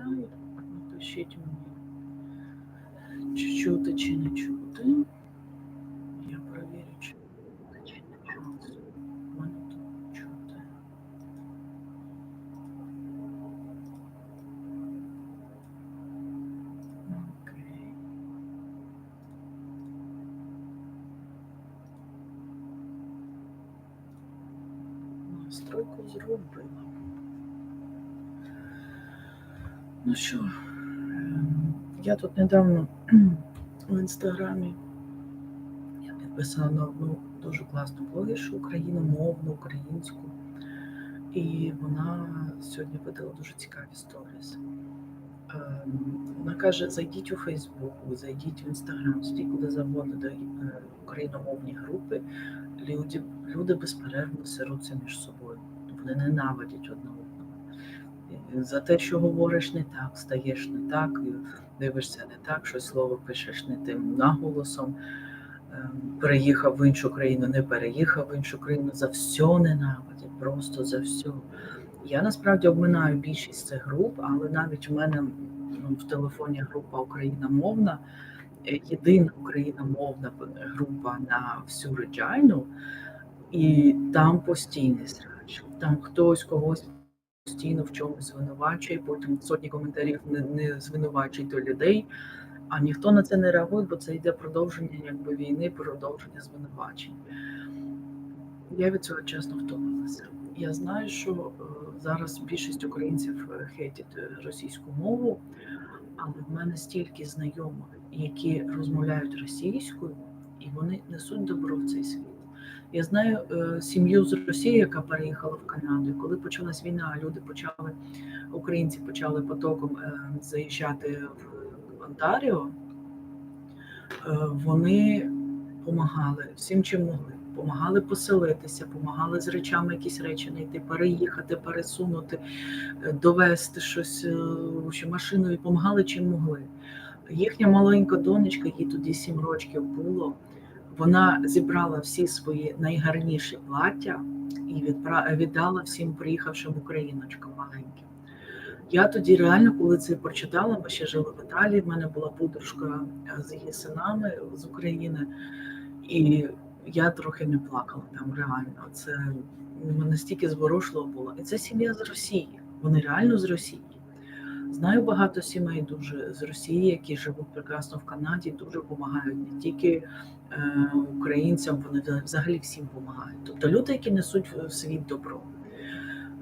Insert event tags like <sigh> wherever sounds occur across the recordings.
обіцяю. Напишіть мені, чи чути, чи не чути. Я перевірю, чи чути, чи не чути. Мене тут чути. Окей. Настройку зробила. Ну що, ем, я тут недавно <clears throat> в інстаграмі я підписала на одну дуже класну блогершу україномовну, українську. І вона сьогодні видала дуже цікаві сторіс. Ем, Вона каже: зайдіть у Фейсбук, зайдіть в Інстаграм, зайдіть куди завгодно, де е, україномовні групи. Люди, люди безперервно сируться між собою. Вони ненавидять одне одного. За те, що говориш не так, стаєш не так, дивишся не так, щось слово пишеш не тим наголосом. Ем, Переїхав в іншу країну, не переїхав в іншу країну, за все ненавидять, просто за все. Я насправді обминаю більшість цих груп, але навіть в мене ну, в телефоні група україномовна, е, єдина україномовна група на всю Реджайну, і там постійний срач. Там хтось когось постійно в чомусь звинувачує, потім сотні коментарів не, не звинувачують людей, а ніхто на це не реагує, бо це йде продовження якби війни, продовження звинувачень. Я від цього чесно втомилася. Я знаю, що е, зараз більшість українців е, хейтять е, російську мову, але в мене стільки знайомих, які розмовляють російською, і вони несуть добро в цей світ. Я знаю е, сім'ю з Росії, яка переїхала в Канаду. І коли почалась війна, люди почали, українці почали потоком е, заїжджати в Онтаріо, е, вони допомагали всім, чим могли. Помагали поселитися, помагали з речами якісь речі знайти, переїхати, пересунути, довести щось машиною, допомагали чим могли. Їхня маленька донечка, їй тоді сім років було. Вона зібрала всі свої найгарніші плаття і відпра- віддала всім приїхавшим україночкам маленьким. Я тоді реально, коли це прочитала, ми ще жили в Італії. В мене була подружка е, з її синами з України, і я трохи не плакала там реально. Це ну, настільки зворушливо було. І це сім'я з Росії. Вони реально з Росії. Знаю багато сімей дуже з Росії, які живуть прекрасно в Канаді, дуже допомагають не тільки е, українцям, вони взагалі всім допомагають. Тобто люди, які несуть в світ добро.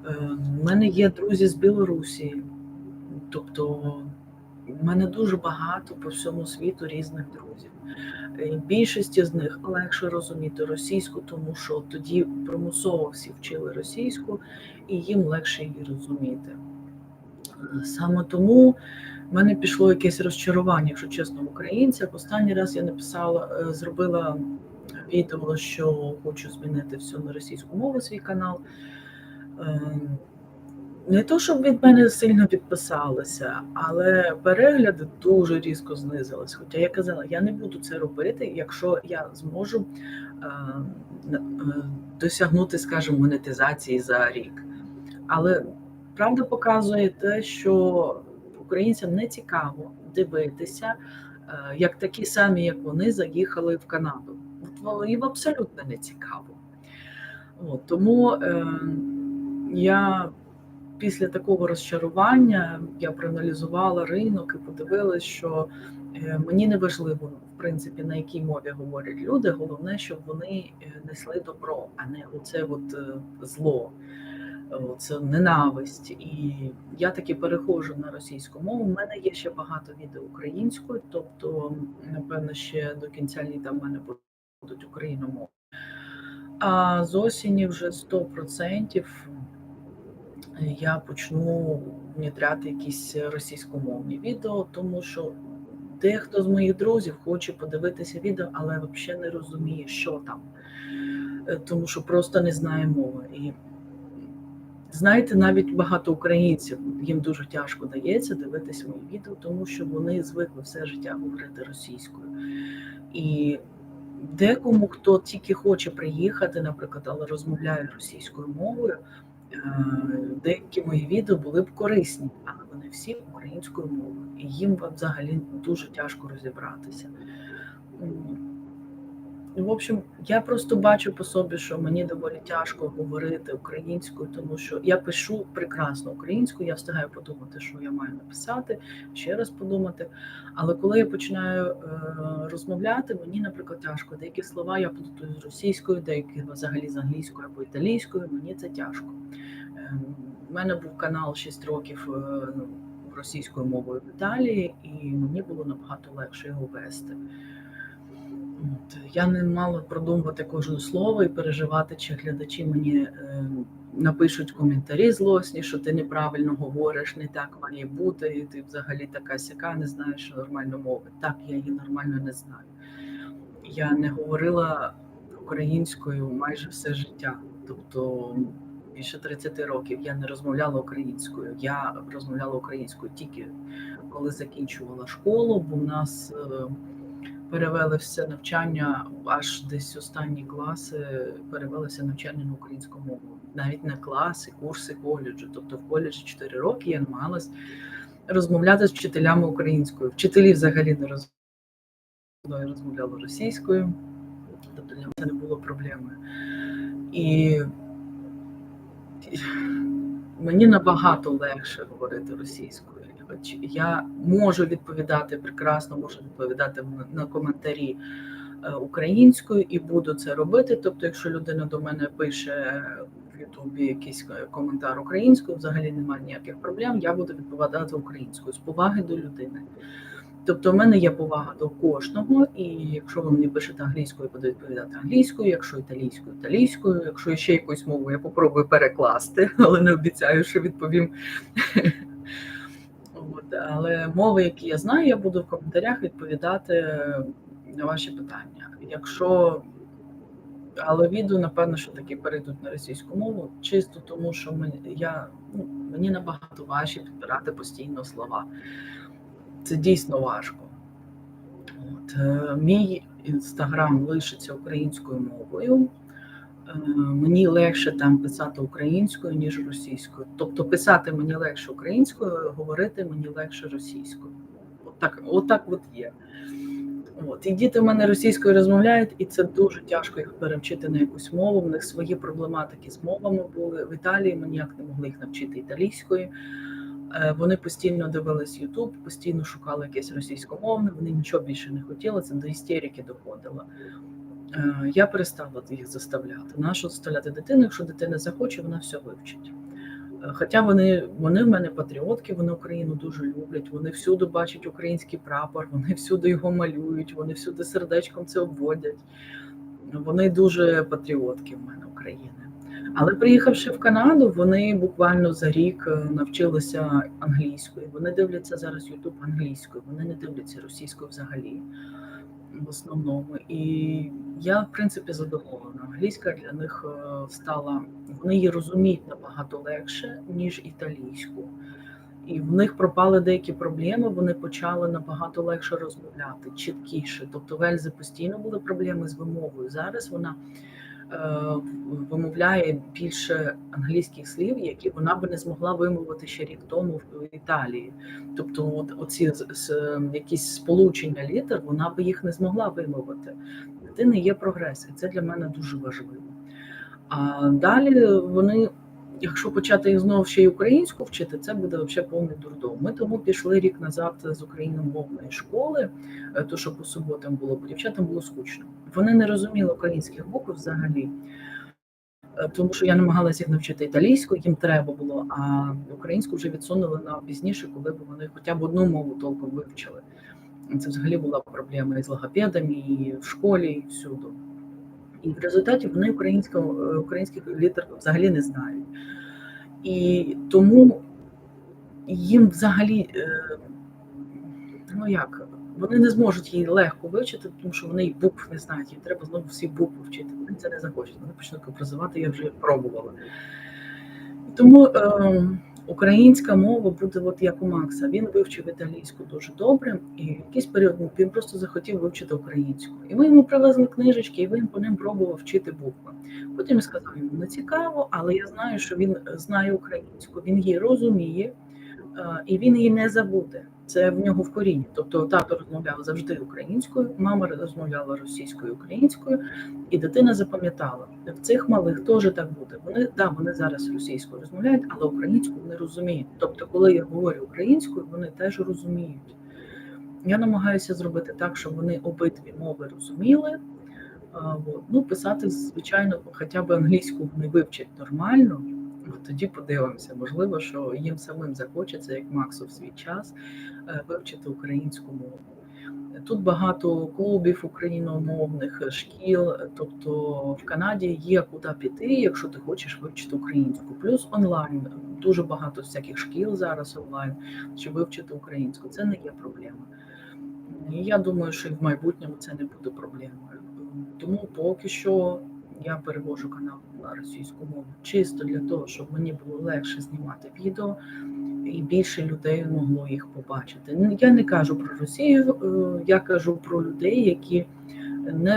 Е, в мене є друзі з Білорусі, тобто в мене дуже багато по всьому світу різних друзів. Е, Більшості з них легше розуміти російську, тому що тоді примусово всі вчили російську, і їм легше її розуміти. Саме тому в мене пішло якесь розчарування, якщо чесно, в українцях. Останній раз я написала, е, зробила відео, що хочу змінити все на російську мову свій канал. Е, Не то, щоб від мене сильно підписалися, але перегляди дуже різко знизились. Хоча я казала, я не буду це робити, якщо я зможу е, е, досягнути, скажімо, монетизації за рік. Але правда показує те, що українцям не цікаво дивитися, е, як такі самі, як вони, заїхали в Канаду. От Їм абсолютно не цікаво. От, тому е, я після такого розчарування я проаналізувала ринок і подивилась, що е, мені не важливо, в принципі, на якій мові говорять люди. Головне, щоб вони е, несли добро, а не оце от зло це ненависть. І я таки переходжу на російську мову. У мене є ще багато відео українською, тобто, напевно, ще до кінця літа в мене будуть україномовні. А з осені вже 100% я почну внідряти якісь російськомовні відео, тому що дехто з моїх друзів хоче подивитися відео, але взагалі не розуміє, що там, Е, тому що просто не знає мови. І Знаєте, навіть багато українців їм дуже тяжко дається дивитися мої відео, тому що вони звикли все життя говорити російською. І декому, хто тільки хоче приїхати, наприклад, але розмовляє російською мовою, Е, Деякі мої відео були б корисні, але вони всі українською мовою. І їм взагалі дуже тяжко розібратися. Ну, В общем, я просто бачу по собі, що мені доволі тяжко говорити українською, тому що я пишу прекрасно українською, я встигаю подумати, що я маю написати, ще раз подумати. Але коли я починаю е, розмовляти, мені, наприклад, тяжко. Деякі слова я плутаю з російською, деякі взагалі з англійською або італійською, мені це тяжко. Е, У мене був канал 6 років е, російською мовою в Італії, і мені було набагато легше його вести. От, я не мала продумувати кожне слово і переживати, чи глядачі мені е, напишуть коментарі злосні, що ти неправильно говориш, не так має бути, і ти взагалі така сяка, не знаєш нормальну мову. Так, я її нормально не знаю. Я не говорила українською майже все життя. Тобто більше 30 років я не розмовляла українською. Я розмовляла українською тільки коли закінчувала школу, бо в нас. Е, перевели все навчання аж десь останні класи, перевелися навчання на українську мову. Навіть не класи, курси коледжу. Тобто в коледжі 4 роки я намагалась розмовляти з вчителями українською. Вчителі взагалі не роз... я розмовляла російською, тобто для мене це не було проблемою. І мені набагато легше говорити російською. Я можу відповідати прекрасно, можу відповідати на коментарі е, українською і буду це робити. Тобто, якщо людина до мене пише в Ютубі якийсь коментар українською, взагалі немає ніяких проблем, я буду відповідати українською з поваги до людини. Тобто, в мене є повага до кожного, і якщо ви мені пишете англійською, буду відповідати англійською, якщо італійською, італійською, якщо ще якусь мову, я попробую перекласти, але не обіцяю, що відповім але мови, які я знаю, я буду в коментарях відповідати на ваші питання. Якщо але відео, напевно, що таки перейдуть на російську мову, чисто тому, що ми, я, ну, мені набагато важче підбирати постійно слова. Це дійсно важко. От, е, Мій інстаграм лишиться українською мовою. Е, мені легше там писати українською, ніж російською. Тобто писати мені легше українською, говорити мені легше російською. Отак от от є. От. І діти в мене російською розмовляють, і це дуже тяжко їх перевчити на якусь мову. В них свої проблематики з мовами були. В Італії ми ніяк не могли їх навчити італійської. Е, вони постійно дивились Ютуб, постійно шукали якесь російськомовне, вони нічого більше не хотіли, це до істерики доходило. Е, я перестала їх заставляти. Нащо заставляти дитину? Якщо дитина захоче, вона все вивчить. Е, хоча вони вони в мене патріотки, вони Україну дуже люблять, вони всюди бачать український прапор, вони всюди його малюють, вони всюди сердечком це обводять. Вони дуже патріотки в мене України. Але приїхавши в Канаду, вони буквально за рік е, навчилися англійською. Вони дивляться зараз Ютуб англійською, вони не дивляться російською взагалі в основному. І я, в принципі, задоволена. Англійська для них е, стала, вони її розуміють набагато легше, ніж італійську. І в них пропали деякі проблеми, вони почали набагато легше розмовляти, чіткіше. Тобто в Ельзи постійно були проблеми з вимовою. Зараз вона вимовляє більше англійських слів, які вона би не змогла вимовити ще рік тому в Італії. Тобто, от оці якісь сполучення літер, вона би їх не змогла вимовити. Дитини є прогрес, і це для мене дуже важливо. А далі вони якщо почати знову ще й українську вчити, це буде взагалі повний дурдом. Ми тому пішли рік назад з україномовної школи, е, то що по суботам було, бо дівчатам було скучно. Вони не розуміли українських букв взагалі. Е, тому що я намагалася їх навчити італійську, їм треба було, а українську вже відсунули на пізніше, коли б вони хоча б одну мову толком вивчили. Це взагалі була проблема і з логопедами, і в школі, і всюди. І в результаті вони українських літер взагалі не знають. І тому їм взагалі, е, ну як, вони не зможуть її легко вивчити, тому що вони і букв не знають, їм треба знову всі букви вчити. Вони це не захочуть, вони почнуть прозивати, я вже пробувала. Тому е, Українська мова буде от як у Макса. Він вивчив італійську дуже добре, і якийсь період він просто захотів вивчити українську. І ми йому привезли книжечки, і він по ним пробував вчити букви. Потім я сказав, йому не цікаво, але я знаю, що він знає українську, він її розуміє, і він її не забуде. Це в нього в корінні. Тобто тато розмовляв завжди українською, мама розмовляла російською, українською, і дитина запам'ятала. В цих малих теж так буде. Вони да, вони зараз російською розмовляють, але українську вони розуміють. Тобто, коли я говорю українською, вони теж розуміють. Я намагаюся зробити так, щоб вони обидві мови розуміли. Ну, писати, звичайно, хоча б англійську вони вивчать нормально. Тоді подивимося, можливо, що їм самим захочеться, як Максу в свій час, е, вивчити українську мову. Тут багато клубів україномовних, шкіл, тобто в Канаді є куди піти, якщо ти хочеш вивчити українську. Плюс онлайн дуже багато всяких шкіл зараз онлайн, щоб вивчити українську. Це не є проблема. Я думаю, що і в майбутньому це не буде проблемою. Тому поки що я перевожу канал на російську мову чисто для того, щоб мені було легше знімати відео і більше людей могло їх побачити. Я не кажу про Росію, е, я кажу про людей, які не